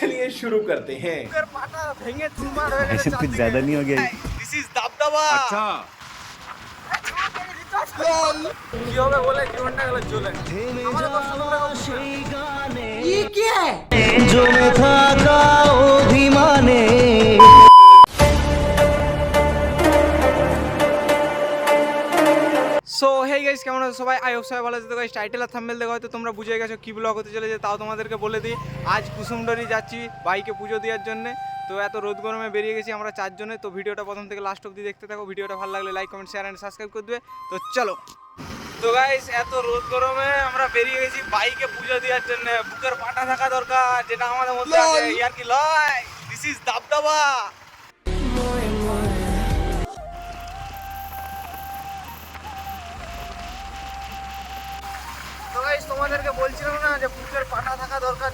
चलिए शुरू करते हैं পাটা ভেঙে চুরমার হয়ে গেছে ऐसे कुछ ज्यादा नहीं हो गया दिस इज दबदबा अच्छा কি হবে বলে জীবনটা গেল চলে আমাদের কষ্ট তোমরা জমে থাকা গাইস কেমন আছো সবাই? আই হোপ সবাই ভালো আছে। গাইস টাইটেল আর থাম্বনেল দেখে হয়তো তোমরা বুঝে গেছো কি ব্লগ হতে চলেছে তাও তোমাদেরকে বলে দিই আজ কুসুমডরি যাচ্ছি বাইকে পুজো দেওয়ার জন্য। তো এত রোদ গরমে বেরিয়ে গেছি আমরা চারজনে। তো ভিডিওটা প্রথম থেকে লাস্ট অবধি দেখতে থাকো ভিডিওটা ভালো লাগলে like comment share and subscribe করে দেবে। তো চলো। তো গাইস এত রোদ গরমে আমরা বেরিয়ে গেছি বাইকে পুজো দেওয়ার জন্য। বুকের পাটা থাকা দরকার যেটা আমাদের মধ্যে আছে। ইয়ার কি লয় দিস ইজ দাবদাবা।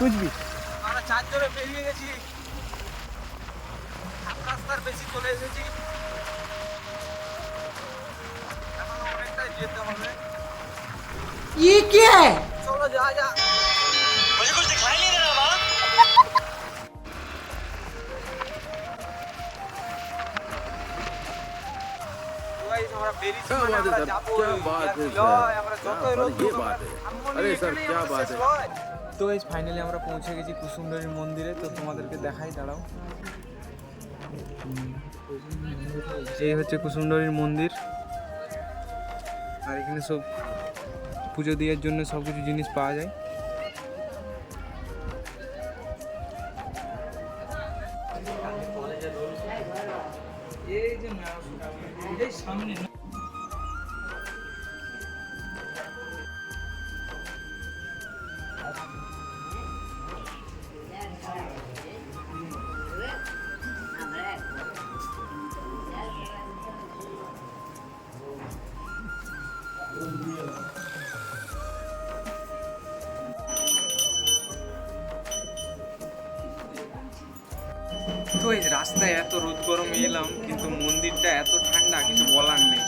कुछ भी আমরা চারজনে বেরিয়ে গেছি সাত রাস্তার বেশি চলে এসেছি এখনো অনেকটাই যেতে হবে ये क्या है চলো যা যা তো guys, আমরা বেরিয়েছি क्या মানে बात है আমরা सर যাবো, क्या बात है ইয়ার্কি লয়, আমরা सर যতই हाँ, রোদ ये হোক, बात আমরা है থামবো না, अरे सर এখানেই क्या আমাদের बात শেষ है লয়। তো গাইজ ফাইনালি আমরা পৌঁছে গেছি কুসুমডারির মন্দিরে, তো তোমাদেরকে দেখাই, দাঁড়াও। এই হচ্ছে কুসুমডারির মন্দির, আর এখানে সব পুজো দেওয়ার জন্য সব কিছু জিনিস পাওয়া যায়। এই যে সামনে তো এই রাস্তায় এত রোদ গরম এলাম কিন্তু মন্দিরটা এত ঠান্ডা কিছু বলার নেই।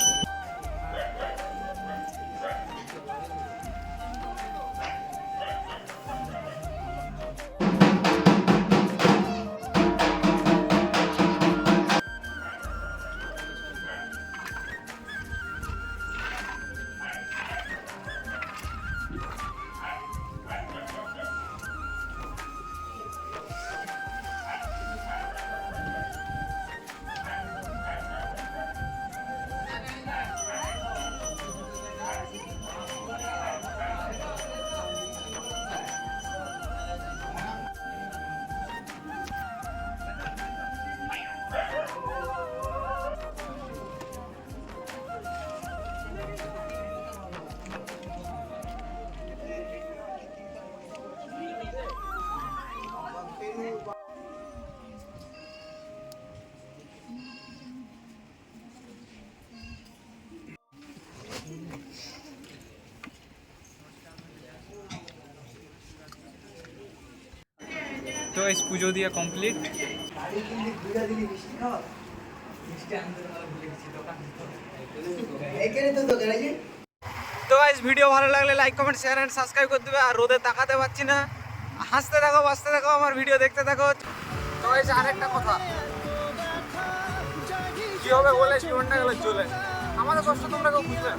এই পুজো দিয়ে কমপ্লিট তো গাইস ভিডিও ভালো লাগলে like comment share and subscribe করে দেবে। আর রোদে তাকাতে পাচ্ছি না। হাসতে থাকো, বাঁচতে থাকো, আমার ভিডিও দেখতে থাকো। তো গাইস আরেকটা কথা। কি হবে বলে জীবনটা গেলে চলে। আমাদের কষ্ট তোমরা কেউ বুঝবে না।